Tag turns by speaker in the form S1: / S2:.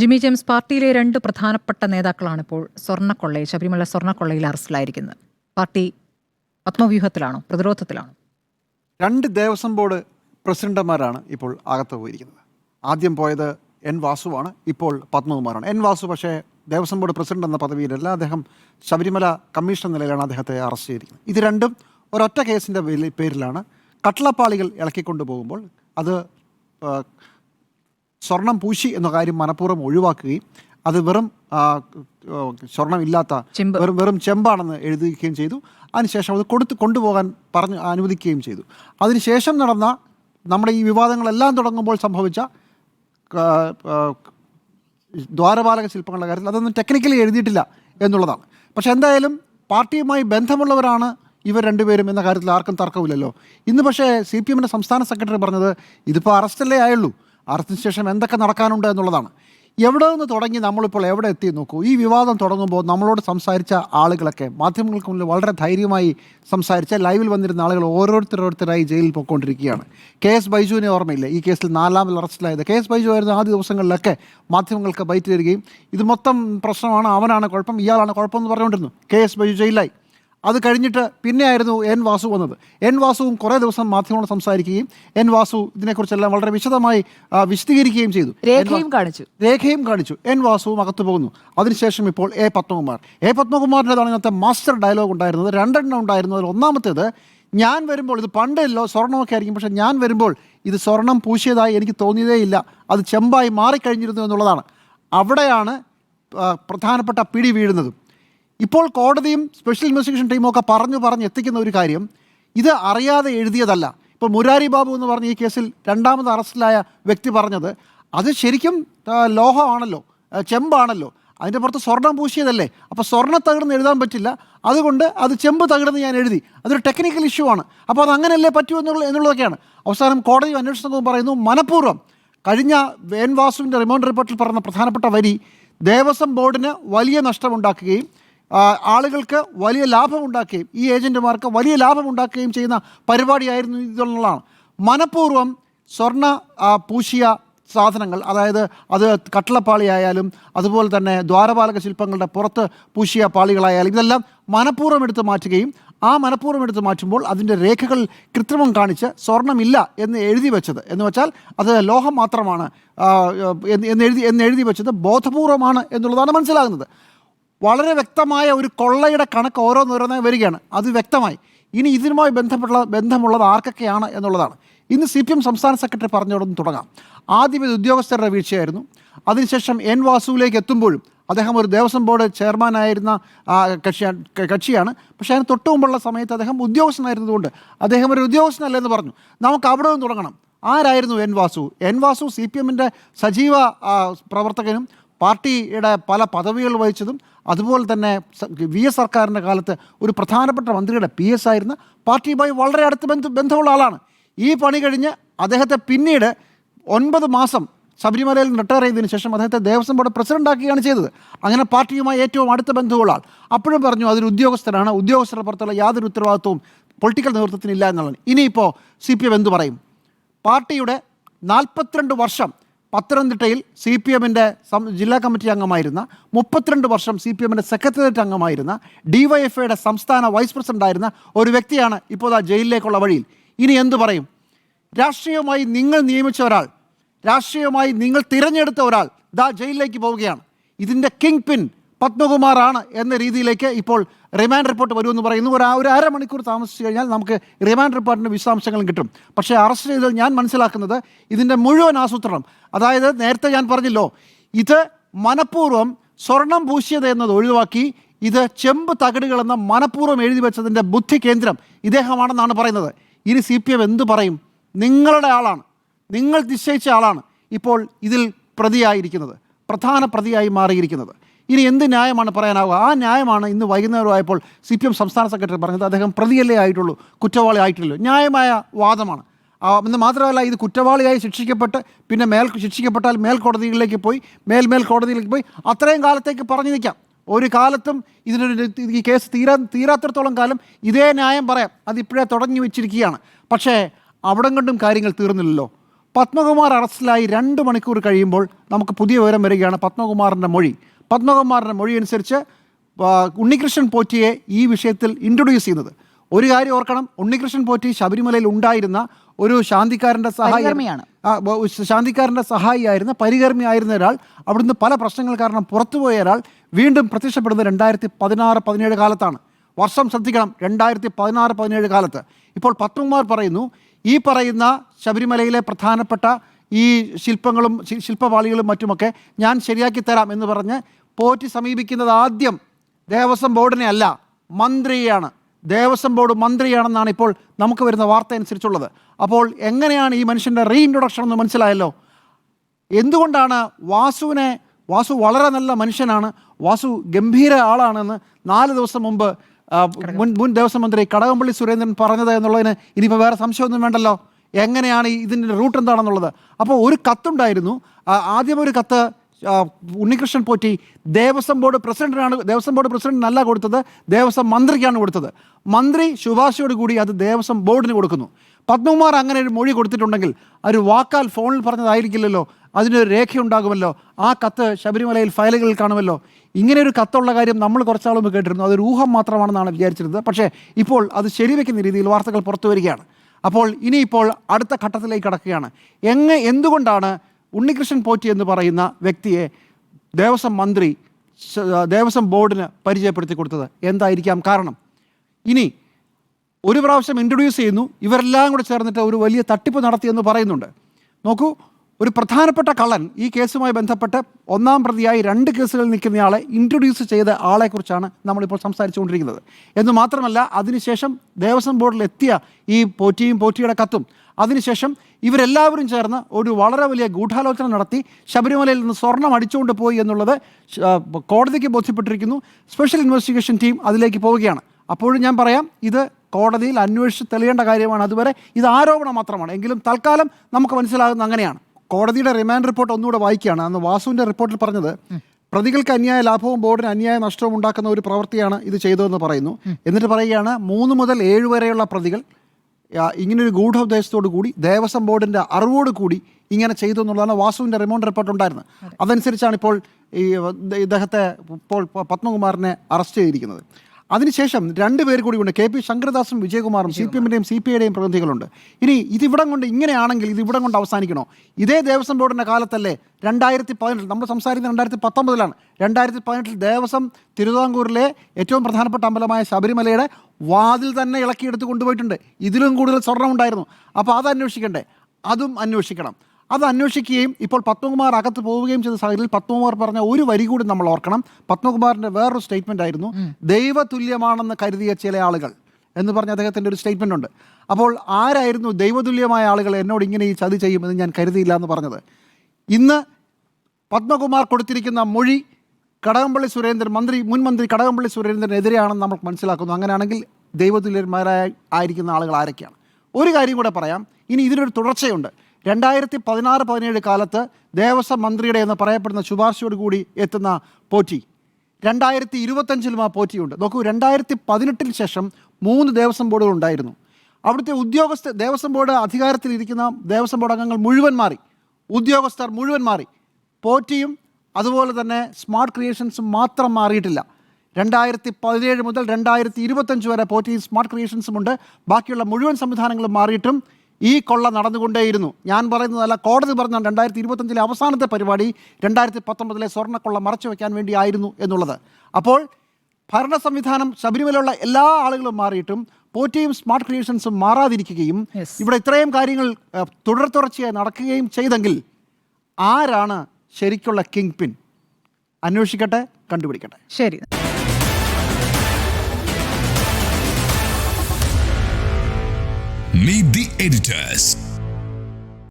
S1: Jimmy James പാർട്ടിയിലെ രണ്ട് പ്രധാനപ്പെട്ട നേതാക്കളാണ് ഇപ്പോൾ സ്വർണക്കൊള്ളയിൽ ശബരിമല സ്വർണക്കൊള്ളയിൽ അറസ്റ്റിലായിരിക്കുന്നത്. പാർട്ടി ആത്മവ്യൂഹത്തിലാണോ പ്രതിരോധത്തിലാണോ?
S2: രണ്ട് ദേവസ്വം ബോർഡ് പ്രസിഡന്റുമാരാണ് ഇപ്പോൾ അകത്ത് പോയിരിക്കുന്നത്. ആദ്യം പോയത് എൻ വാസുവാണ് ഇപ്പോൾ പത്മകുമാറാണ്. എൻ വാസു പക്ഷേ ദേവസ്വം ബോർഡ് പ്രസിഡന്റ് എന്ന പദവിയിലല്ല അദ്ദേഹം ശബരിമല കമ്മീഷൻ നിലയിലാണ് അദ്ദേഹത്തെ അറസ്റ്റ് ചെയ്തിരിക്കുന്നത്. ഇത് രണ്ടും ഒരൊറ്റ കേസിന്റെ പേരിലാണ്. കട്ടളപ്പാളികൾ ഇളക്കിക്കൊണ്ടു പോകുമ്പോൾ അത് സ്വർണം പൂശി എന്ന കാര്യം മനഃപൂർവം ഒഴിവാക്കുകയും അത് വെറും സ്വർണം
S1: ഇല്ലാത്ത
S2: വെറും വെറും ചെമ്പാണെന്ന് എഴുതുകയും ചെയ്തു. അതിനുശേഷം അത് കൊടുത്ത് കൊണ്ടുപോകാൻ പറഞ്ഞ് അനുവദിക്കുകയും ചെയ്തു. അതിനുശേഷം നടന്ന നമ്മുടെ ഈ വിവാദങ്ങളെല്ലാം തുടങ്ങുമ്പോൾ സംഭവിച്ച ദ്വാരപാലക ശില്പങ്ങളുടെ കാര്യത്തിൽ അതൊന്നും ടെക്നിക്കലി എഴുതിയിട്ടില്ല എന്നുള്ളതാണ്. പക്ഷെ എന്തായാലും പാർട്ടിയുമായി ബന്ധമുള്ളവരാണ് ഇവർ രണ്ടുപേരും എന്ന കാര്യത്തിൽ ആർക്കും തർക്കമില്ലല്ലോ. ഇന്ന് പക്ഷേ സി പി എമ്മിന്റെ സംസ്ഥാന സെക്രട്ടറി പറഞ്ഞത് ഇതിപ്പോൾ അറസ്റ്റല്ലേ ആയുള്ളൂ. അറസ്റ്റിന് ശേഷം എന്തൊക്കെ നടക്കാനുണ്ട് എന്നുള്ളതാണ്. എവിടെ നിന്ന് തുടങ്ങി നമ്മളിപ്പോൾ എവിടെ എത്തി നോക്കൂ. ഈ വിവാദം തുടങ്ങുമ്പോൾ നമ്മളോട് സംസാരിച്ച ആളുകളൊക്കെ മാധ്യമങ്ങൾക്ക് മുന്നിൽ വളരെ ധൈര്യമായി സംസാരിച്ച ലൈവിൽ വന്നിരുന്ന ആളുകൾ ഓരോരുത്തരോരുത്തരായി ജയിലിൽ പോയിക്കൊണ്ടിരിക്കുകയാണ്. കെ എസ് ബൈജുവിനെ ഓർമ്മയില്ല? ഈ കേസിൽ നാലാമിൽ അറസ്റ്റിലായത്. കെ എസ് ബൈജു ആയിരുന്ന ആദ്യ ദിവസങ്ങളിലൊക്കെ മാധ്യമങ്ങൾക്ക് ബൈറ്റ് തരികയും ഇത് മൊത്തം പ്രശ്നമാണ് അവനാണ് കുഴപ്പം ഇയാളാണ് കുഴപ്പം എന്ന് പറഞ്ഞുകൊണ്ടിരുന്നു. കെ എസ് ബൈജു ജയിലായി അത് കഴിഞ്ഞിട്ട് പിന്നെയായിരുന്നു എൻ വാസു വന്നത്. എൻ വാസുവും കുറേ ദിവസം മാധ്യമങ്ങളോട് സംസാരിക്കുകയും എൻ വാസു ഇതിനെക്കുറിച്ചെല്ലാം വളരെ വിശദമായി വിശദീകരിക്കുകയും ചെയ്തു.
S1: രേഖയും കാണിച്ചു.
S2: രേഖയും കാണിച്ചു. എൻ വാസുവും അകത്തു പോകുന്നു. അതിനുശേഷം ഇപ്പോൾ എ പത്മകുമാർ. എ പത്മകുമാറിന്റെതാണ് ഇന്നത്തെ മാസ്റ്റർ ഡയലോഗ് ഉണ്ടായിരുന്നത്. രണ്ടെണ്ണം ഉണ്ടായിരുന്നു അതിൽ ഒന്നാമത്തേത് ഞാൻ വരുമ്പോൾ ഇത് പണ്ടല്ലോ സ്വർണമൊക്കെ ആയിരിക്കും പക്ഷേ ഞാൻ വരുമ്പോൾ ഇത് സ്വർണം പൂശിയതായി എനിക്ക് തോന്നിയതേയില്ല അത് ചെമ്പായി മാറിക്കഴിഞ്ഞിരുന്നു എന്നുള്ളതാണ്. അവിടെയാണ് പ്രധാനപ്പെട്ട പിടി വീഴുന്നതും. ഇപ്പോൾ കോടതിയും സ്പെഷ്യൽ ഇൻവെസ്റ്റിഗേഷൻ ടീമും ഒക്കെ പറഞ്ഞു പറഞ്ഞ് എത്തിക്കുന്ന ഒരു കാര്യം ഇത് അറിയാതെ എഴുതിയതല്ല. ഇപ്പോൾ മുരാരി ബാബു എന്ന് പറഞ്ഞ ഈ കേസിൽ രണ്ടാമത് അറസ്റ്റിലായ വ്യക്തി പറഞ്ഞത് അത് ശരിക്കും ലോഹമാണല്ലോ ചെമ്പാണല്ലോ അതിന്റെ പുറത്ത് സ്വർണം പൂശിയതല്ലേ? അപ്പോൾ സ്വർണ തകർന്ന് എഴുതാൻ പറ്റില്ല. അതുകൊണ്ട് അത് ചെമ്പ് തകർന്ന് ഞാൻ എഴുതി. അതൊരു ടെക്നിക്കൽ ഇഷ്യൂ ആണ്. അപ്പോൾ അത് അങ്ങനെയല്ലേ പറ്റൂ എന്നുള്ള എന്നുള്ളതൊക്കെയാണ്. അവസാനം കോടതി അന്വേഷണ പറയുന്നു മനഃപൂർവം കഴിഞ്ഞ വേൻ വാസുവിന്റെ റിമോണ്ട് റിപ്പോർട്ടിൽ പറഞ്ഞ പ്രധാനപ്പെട്ട വരി ദേവസ്വം ബോർഡിന് വലിയ നഷ്ടമുണ്ടാക്കുകയും ആളുകൾക്ക് വലിയ ലാഭം ലാഭമുണ്ടാക്കുകയും ഈ ഏജന്റുമാർക്ക് വലിയ ലാഭം ഉണ്ടാക്കുകയും ചെയ്യുന്ന പരിപാടിയായിരുന്നു ഇതെന്നുള്ളതാണ് മനഃപൂർവം സ്വർണ പൂശിയ സാധനങ്ങൾ അതായത് അത് കട്ടളപ്പാളിയായാലും അതുപോലെ തന്നെ ദ്വാരപാലക ശില്പങ്ങളുടെ പുറത്ത് പൂശിയ പാളികളായാലും ഇതെല്ലാം മനഃപൂർവം എടുത്ത് മാറ്റുകയും ആ മനഃപൂർവം എടുത്ത് മാറ്റുമ്പോൾ അതിന്റെ രേഖകൾ കൃത്രിമം കാണിച്ച് സ്വർണമില്ല എന്ന് എഴുതി വെച്ചത്. എന്ന് വെച്ചാൽ അത് ലോഹം മാത്രമാണ് എന്ന് എഴുതി എന്ന് എഴുതി വെച്ചത് ബോധപൂർവമാണ് എന്നുള്ളതാണ് മനസ്സിലാകുന്നത്. വളരെ വ്യക്തമായ ഒരു കൊള്ളയുടെ കണക്ക് ഓരോന്നോരോന്നായി വരികയാണ്. അത് വ്യക്തമായി. ഇനി ഇതിനുമായി ബന്ധപ്പെട്ട ബന്ധമുള്ളത് ആർക്കൊക്കെയാണ് എന്നുള്ളതാണ്. ഇന്ന് സി പി എം സംസ്ഥാന സെക്രട്ടറി പറഞ്ഞോടൊന്ന് തുടങ്ങാം. ആദ്യം ഇത് ഉദ്യോഗസ്ഥരുടെ വീഴ്ചയായിരുന്നു. അതിനുശേഷം എൻ വാസുവിലേക്ക് എത്തുമ്പോഴും അദ്ദേഹം ഒരു ദേവസ്വം ബോർഡ് ചെയർമാനായിരുന്ന കക്ഷിയാണ് കക്ഷിയാണ്. പക്ഷേ അതിന് തൊട്ട് മുമ്പുള്ള സമയത്ത് അദ്ദേഹം ഉദ്യോഗസ്ഥനായിരുന്നതുകൊണ്ട് അദ്ദേഹം ഒരു ഉദ്യോഗസ്ഥനല്ലെന്ന് പറഞ്ഞു. നമുക്ക് അവിടെ നിന്ന് തുടങ്ങണം. ആരായിരുന്നു N Vasu? N Vasu C P എമ്മിന്റെ സജീവ പ്രവർത്തകനും പാർട്ടിയുടെ പല പദവികൾ വഹിച്ചതും അതുപോലെ തന്നെ വി എസ് സർക്കാരിന്റെ കാലത്ത് ഒരു പ്രധാനപ്പെട്ട മന്ത്രിയുടെ പി എസ് ആയിരുന്ന പാർട്ടിയുമായി വളരെ അടുത്ത് ബന്ധ ബന്ധമുള്ള ആളാണ്. ഈ പണി കഴിഞ്ഞ് അദ്ദേഹത്തെ പിന്നീട് ഒൻപത് മാസം ശബരിമലയിൽ റിട്ടയർ ചെയ്തതിന് ശേഷം അദ്ദേഹത്തെ ദേവസ്വം ബോർഡ് പ്രസിഡന്റ് ആക്കുകയാണ് ചെയ്തത്. അങ്ങനെ പാർട്ടിയുമായി ഏറ്റവും അടുത്ത ബന്ധമുള്ള ആൾ. അപ്പോഴും പറഞ്ഞു അതൊരു ഉദ്യോഗസ്ഥനാണ് ഉദ്യോഗസ്ഥരുടെ പുറത്തുള്ള യാതൊരു ഉത്തരവാദിത്വവും പൊളിറ്റിക്കൽ നേതൃത്വത്തിനില്ല എന്നുള്ളതാണ് ഇനിയിപ്പോൾ സി പി എം എന്ത് പറയും? പാർട്ടിയുടെ നാൽപ്പത്തിരണ്ട് വർഷം പത്തനംതിട്ടയിൽ സി പി എമ്മിന്റെ ജില്ലാ കമ്മിറ്റി അംഗമായിരുന്ന മുപ്പത്തിരണ്ട് വർഷം സി പി എമ്മിന്റെ സെക്രട്ടേറിയറ്റ് അംഗമായിരുന്ന ഡി വൈ എഫ് ഐയുടെ സംസ്ഥാന വൈസ് പ്രസിഡന്റ് ആയിരുന്ന ഒരു വ്യക്തിയാണ് ഇപ്പോൾ ആ ജയിലിലേക്കുള്ള വഴിയിൽ. ഇനി എന്തു പറയും? രാഷ്ട്രീയമായി നിങ്ങൾ നിയമിച്ച ഒരാൾ രാഷ്ട്രീയമായി നിങ്ങൾ തിരഞ്ഞെടുത്ത ഒരാൾ ദാ ജയിലിലേക്ക് പോവുകയാണ്. ഇതിന്റെ കിങ് പിൻ പത്മകുമാറാണ് എന്ന രീതിയിലേക്ക് ഇപ്പോൾ റിമാൻഡ് റിപ്പോർട്ട് വരുമെന്ന് പറയുന്നു. ഒരു ഒരു അരമണിക്കൂർ താമസിച്ചു കഴിഞ്ഞാൽ നമുക്ക് റിമാൻഡ് റിപ്പോർട്ടിന്റെ വിശദാംശങ്ങളും കിട്ടും. പക്ഷേ അറസ്റ്റ് ചെയ്തത് ഞാൻ മനസ്സിലാക്കുന്നത് ഇതിന്റെ മുഴുവൻ ആസൂത്രണം. അതായത് നേരത്തെ ഞാൻ പറഞ്ഞല്ലോ ഇത് മനഃപൂർവം സ്വർണം പൂശിയത് എന്നത് ഒഴിവാക്കി ഇത് ചെമ്പ് തകിടുകളെന്ന മനഃപൂർവം എഴുതി വെച്ചതിന്റെ ബുദ്ധി കേന്ദ്രം ഇദ്ദേഹമാണെന്നാണ് പറയുന്നത്. ഇനി സി പി എം എന്ത് പറയും? നിങ്ങളുടെ ആളാണ്. നിങ്ങൾ നിശ്ചയിച്ച ആളാണ് ഇപ്പോൾ ഇതിൽ പ്രതിയായിരിക്കുന്നത്. പ്രധാന പ്രതിയായി മാറിയിരിക്കുന്നത്. ഇനി എന്ത് ന്യായമാണ് പറയാനാവുക? ആ ന്യായമാണ് ഇന്ന് വൈകുന്നേരമായപ്പോൾ സി പി എം സംസ്ഥാന സെക്രട്ടറി പറഞ്ഞത്. അദ്ദേഹം പ്രതിയല്ലേ ആയിട്ടുള്ളൂ കുറ്റവാളി ആയിട്ടുള്ളൂ ന്യായമായ വാദമാണ്. എന്ന് മാത്രമല്ല ഇത് കുറ്റവാളിയായി ശിക്ഷിക്കപ്പെട്ട് പിന്നെ മേൽ ശിക്ഷിക്കപ്പെട്ടാൽ മേൽക്കോടതികളിലേക്ക് പോയി മേൽമേൽ കോടതിയിലേക്ക് പോയി അത്രയും കാലത്തേക്ക് പറഞ്ഞു നിൽക്കാം. ഒരു കാലത്തും ഇതിനൊരു ഈ കേസ് തീരാ തീരാത്തിടത്തോളം കാലം ഇതേ ന്യായം പറയാം. അതിപ്പോഴേ തുടങ്ങി വെച്ചിരിക്കുകയാണ്. പക്ഷേ അവിടം കൊണ്ടും കാര്യങ്ങൾ തീർന്നില്ലല്ലോ. പത്മകുമാർ അറസ്റ്റിലായി രണ്ട് മണിക്കൂർ കഴിയുമ്പോൾ നമുക്ക് പുതിയ വിവരം വരികയാണ് പത്മകുമാറിന്റെ മൊഴി. പത്മകുമാറിന്റെ മൊഴി അനുസരിച്ച് ആ, ഉണ്ണികൃഷ്ണൻ പോറ്റിയെ ഈ വിഷയത്തിൽ ഇൻട്രൊഡ്യൂസ് ചെയ്യുന്നത്. ഒരു കാര്യം ഓർക്കണം ഉണ്ണികൃഷ്ണൻ പോറ്റി ശബരിമലയിൽ ഉണ്ടായിരുന്ന ഒരു ശാന്തിക്കാരന്റെ സഹായിയാണ് ശാന്തിക്കാരന്റെ സഹായിയായിരുന്ന പരികർമ്മിയായിരുന്ന ഒരാൾ അവിടുന്ന് പല പ്രശ്നങ്ങൾ കാരണം പുറത്തുപോയ ഒരാൾ വീണ്ടും പ്രത്യക്ഷപ്പെടുന്നത് രണ്ടായിരത്തി പതിനാറ് പതിനേഴ് കാലത്താണ്. വർഷം ശ്രദ്ധിക്കണം രണ്ടായിരത്തി പതിനാറ് പതിനേഴ് കാലത്ത്. ഇപ്പോൾ പത്മകുമാർ പറയുന്നു ഈ പറയുന്ന ശബരിമലയിലെ പ്രധാനപ്പെട്ട ഈ ശില്പങ്ങളും ശില്പവാളികളും മറ്റുമൊക്കെ ഞാൻ ശരിയാക്കി തരാം എന്ന് പറഞ്ഞ് പോറ്റി സമീപിക്കുന്നത് ആദ്യം ദേവസ്വം ബോർഡിനെ അല്ല മന്ത്രിയാണ് ദേവസ്വം ബോർഡ് മന്ത്രിയാണെന്നാണ് ഇപ്പോൾ നമുക്ക് വരുന്ന വാർത്ത അനുസരിച്ചുള്ളത്. അപ്പോൾ എങ്ങനെയാണ് ഈ മനുഷ്യന്റെ റീ ഇൻട്രൊഡക്ഷൻ എന്ന് മനസ്സിലായല്ലോ? എന്തുകൊണ്ടാണ് വാസുവിനെ വാസു വളരെ നല്ല മനുഷ്യനാണ് വാസു ഗംഭീര ആളാണെന്ന് നാല് ദിവസം മുമ്പ് മുൻ മുൻ ദേവസ്വം മന്ത്രി കടകംപള്ളി സുരേന്ദ്രൻ പറഞ്ഞത് എന്നുള്ളതിന് ഇനിയിപ്പോൾ വേറെ സംശയമൊന്നും വേണ്ടല്ലോ? എങ്ങനെയാണ് ഇതിന്റെ റൂട്ട് എന്താണെന്നുള്ളത്. അപ്പോൾ ഒരു കത്തുണ്ടായിരുന്നു. ആദ്യം ഒരു കത്ത് ഉണ്ണികൃഷ്ണൻ പോറ്റി ദേവസ്വം ബോർഡ് പ്രസിഡന്റിനാണ് ദേവസ്വം ബോർഡ് പ്രസിഡന്റിനല്ല കൊടുത്തത് ദേവസ്വം മന്ത്രിക്കാണ് കൊടുത്തത്. മന്ത്രി ശുപാർശയോട് കൂടി അത് ദേവസ്വം ബോർഡിന് കൊടുക്കുന്നു. പത്മകുമാർ അങ്ങനെ ഒരു മൊഴി കൊടുത്തിട്ടുണ്ടെങ്കിൽ ഒരു വാക്കാൽ ഫോണിൽ പറഞ്ഞതായിരിക്കില്ലല്ലോ. അതിനൊരു രേഖയുണ്ടാകുമല്ലോ. ആ കത്ത് ശബരിമലയിൽ ഫയലുകളിൽ കാണുമല്ലോ. ഇങ്ങനെ ഒരു കത്തുള്ള കാര്യം നമ്മൾ കുറച്ചാളും കേട്ടിരുന്നു. അതൊരു ഊഹം മാത്രമാണെന്നാണ് വിചാരിച്ചിരുന്നത്. പക്ഷേ ഇപ്പോൾ അത് ശരിവെക്കുന്ന രീതിയിൽ വാർത്തകൾ പുറത്തു വരികയാണ്. അപ്പോൾ ഇനിയിപ്പോൾ അടുത്ത ഘട്ടത്തിലേക്ക് കടക്കുകയാണ്. എങ്ങ് എന്തുകൊണ്ടാണ് ഉണ്ണികൃഷ്ണൻ പോറ്റി എന്ന് പറയുന്ന വ്യക്തിയെ ദേവസ്വം മന്ത്രി ദേവസ്വം ബോർഡിന് പരിചയപ്പെടുത്തി കൊടുത്തത്? എന്തായിരിക്കാം കാരണം? ഇനി ഒരു പ്രാവശ്യം ഇൻട്രൊഡ്യൂസ് ചെയ്യുന്നു. ഇവരെല്ലാം കൂടെ ചേർന്നിട്ട് ഒരു വലിയ തട്ടിപ്പ് നടത്തിയെന്ന് പറയുന്നുണ്ട്. നോക്കൂ ഒരു പ്രധാനപ്പെട്ട കള്ളൻ ഈ കേസുമായി ബന്ധപ്പെട്ട് ഒന്നാം പ്രതിയായി രണ്ട് കേസുകളിൽ നിൽക്കുന്നയാളെ ഇൻട്രൊഡ്യൂസ് ചെയ്ത ആളെക്കുറിച്ചാണ് നമ്മളിപ്പോൾ സംസാരിച്ചുകൊണ്ടിരിക്കുന്നത്. എന്ന് മാത്രമല്ല അതിനുശേഷം ദേവസ്വം ബോർഡിൽ എത്തിയ ഈ പോറ്റിയും പോറ്റിയുടെ കത്തും അതിനുശേഷം ഇവരെല്ലാവരും ചേർന്ന് ഒരു വളരെ വലിയ ഗൂഢാലോചന നടത്തി ശബരിമലയിൽ നിന്ന് സ്വർണം അടിച്ചുകൊണ്ട് പോയി എന്നുള്ളത് കോടതിക്ക് ബോധ്യപ്പെട്ടിരിക്കുന്നു. സ്പെഷ്യൽ ഇൻവെസ്റ്റിഗേഷൻ ടീം അതിലേക്ക് പോവുകയാണ്. അപ്പോഴും ഞാൻ പറയാം ഇത് കോടതിയിൽ അന്വേഷിച്ച് തെളിയേണ്ട കാര്യമാണ്. അതുവരെ ഇത് ആരോപണം മാത്രമാണ്. എങ്കിലും തൽക്കാലം നമുക്ക് മനസ്സിലാകുന്ന അങ്ങനെയാണ്. കോടതിയുടെ റിമാൻഡ് റിപ്പോർട്ട് ഒന്നുകൂടെ വായിക്കുകയാണ്. അന്ന് വാസുവിന്റെ റിപ്പോർട്ടിൽ പറഞ്ഞത് പ്രതികൾക്ക് അന്യായ ലാഭവും ബോർഡിന് അന്യായ നഷ്ടവും ഉണ്ടാക്കുന്ന ഒരു പ്രവൃത്തിയാണ് ഇത് ചെയ്തതെന്ന് പറയുന്നു. എന്നിട്ട് പറയുകയാണ് മൂന്ന് മുതൽ ഏഴ് വരെയുള്ള പ്രതികൾ ഇങ്ങനൊരു ഗൂഢോദ്ദേശത്തോടു കൂടി ദേവസ്വം ബോർഡിന്റെ അറിവോട് കൂടി ഇങ്ങനെ ചെയ്തു എന്നുള്ളതാണ് വാസുവിന്റെ റിമോണ്ട് റിപ്പോർട്ട് ഉണ്ടായിരുന്നത്. അതനുസരിച്ചാണ് ഇപ്പോൾ ഈ ഇദ്ദേഹത്തെ ഇപ്പോൾ പത്മകുമാറിനെ അറസ്റ്റ് ചെയ്തിരിക്കുന്നത്. അതിനുശേഷം രണ്ട് പേര് കൂടി ഉണ്ട്. കെ പി ശങ്കരദാസും വിജയകുമാറും സി പി എമ്മിന്റെയും സി പി ഐയുടെയും പ്രതിനിധികളുണ്ട്. ഇനി ഇതിവിടം കൊണ്ട് ഇങ്ങനെയാണെങ്കിൽ ഇത് ഇവിടം കൊണ്ട് അവസാനിക്കണോ? ഇതേ ദേവസ്വം ബോർഡിന്റെ കാലത്തല്ലേ രണ്ടായിരത്തി പതിനെട്ടിൽ നമ്മൾ സംസാരിക്കുന്നത് രണ്ടായിരത്തി പത്തൊമ്പതിലാണ് രണ്ടായിരത്തി പതിനെട്ടിൽ ദേവസ്വം തിരുവിതാംകൂറിലെ ഏറ്റവും പ്രധാനപ്പെട്ട അമ്പലമായ ശബരിമലയുടെ വാതിൽ തന്നെ ഇളക്കിയെടുത്ത് കൊണ്ടുപോയിട്ടുണ്ട്. ഇതിലും കൂടുതൽ സ്വർണം ഉണ്ടായിരുന്നു. അപ്പോൾ അത് അന്വേഷിക്കണ്ടേ? അതും അന്വേഷിക്കണം. അത് അന്വേഷിക്കുകയും ഇപ്പോൾ പത്മകുമാർ അകത്ത് പോവുകയും ചെയ്ത സാഹചര്യത്തിൽ പത്മകുമാർ പറഞ്ഞ ഒരു വരി കൂടി നമ്മൾ ഓർക്കണം. പത്മകുമാറിന്റെ വേറൊരു സ്റ്റേറ്റ്മെന്റ് ആയിരുന്നു ദൈവതുല്യമാണെന്ന് കരുതിയ ചില ആളുകൾ എന്ന് പറഞ്ഞ അദ്ദേഹത്തിന്റെ ഒരു സ്റ്റേറ്റ്മെന്റ് ഉണ്ട്. അപ്പോൾ ആരായിരുന്നു ദൈവതുല്യമായ ആളുകൾ എന്നോട് ഇങ്ങനെ ഈ ചതി ചെയ്യുമെന്ന് ഞാൻ കരുതിയില്ല എന്ന് പറഞ്ഞത്? ഇന്ന് പത്മകുമാർ കൊടുത്തിരിക്കുന്ന മൊഴി കടകംപള്ളി സുരേന്ദ്രൻ മന്ത്രി മുൻ മന്ത്രി കടകംപള്ളി സുരേന്ദ്രനെതിരെയാണെന്ന് നമ്മൾ മനസ്സിലാക്കുന്നു. അങ്ങനെയാണെങ്കിൽ ദൈവതുല്യന്മാരായ ആയിരിക്കുന്ന ആളുകൾ ആരൊക്കെയാണ്? ഒരു കാര്യം കൂടെ പറയാം. ഇനി ഇതിനൊരു തുടർച്ചയുണ്ട്. രണ്ടായിരത്തി പതിനാറ് പതിനേഴ് കാലത്ത് ദേവസ്വം മന്ത്രിയുടെ എന്ന് പറയപ്പെടുന്ന ശുപാർശയോട് കൂടി എത്തുന്ന പോറ്റി. രണ്ടായിരത്തി ഇരുപത്തഞ്ചിലും ആ പോറ്റിയുണ്ട്. നോക്കൂ രണ്ടായിരത്തി പതിനെട്ടിന് ശേഷം മൂന്ന് ദേവസ്വം ബോർഡുകൾ ഉണ്ടായിരുന്നു. അവിടുത്തെ ഉദ്യോഗസ്ഥ ദേവസ്വം ബോർഡ് അധികാരത്തിലിരിക്കുന്ന ദേവസ്വം ബോർഡ് അംഗങ്ങൾ മുഴുവൻ മാറി. ഉദ്യോഗസ്ഥർ മുഴുവൻ മാറി. പോറ്റിയും അതുപോലെ തന്നെ സ്മാർട്ട് ക്രിയേഷൻസും മാത്രം മാറിയിട്ടില്ല. രണ്ടായിരത്തി പതിനേഴ് മുതൽ രണ്ടായിരത്തി ഇരുപത്തഞ്ച് വരെ പോറ്റിയും സ്മാർട്ട് ക്രിയേഷൻസും ഉണ്ട്. ബാക്കിയുള്ള മുഴുവൻ സംവിധാനങ്ങളും മാറിയിട്ടും ഈ കൊള്ള നടന്നുകൊണ്ടേയിരുന്നു. ഞാൻ പറയുന്നതല്ല കോടതി പറഞ്ഞ രണ്ടായിരത്തി ഇരുപത്തഞ്ചിലെ അവസാനത്തെ പരിപാടി രണ്ടായിരത്തി പത്തൊമ്പതിലെ സ്വർണക്കൊള്ള മറച്ചു വയ്ക്കാൻ വേണ്ടിയായിരുന്നു എന്നുള്ളത്. അപ്പോൾ ഭരണ സംവിധാനം ശബരിമലയുള്ള എല്ലാ ആളുകളും മാറിയിട്ടും പോറ്റിയും സ്മാർട്ട് ക്രിയേഷൻസും മാറാതിരിക്കുകയും ഇവിടെ ഇത്രയും കാര്യങ്ങൾ തുടർ തുടർച്ചയായി നടക്കുകയും ചെയ്തെങ്കിൽ ആരാണ് ശരിക്കുള്ള കിങ് പിൻ അന്വേഷിക്കട്ടെ കണ്ടുപിടിക്കട്ടെ.
S1: ശരി.
S3: Meet the editors.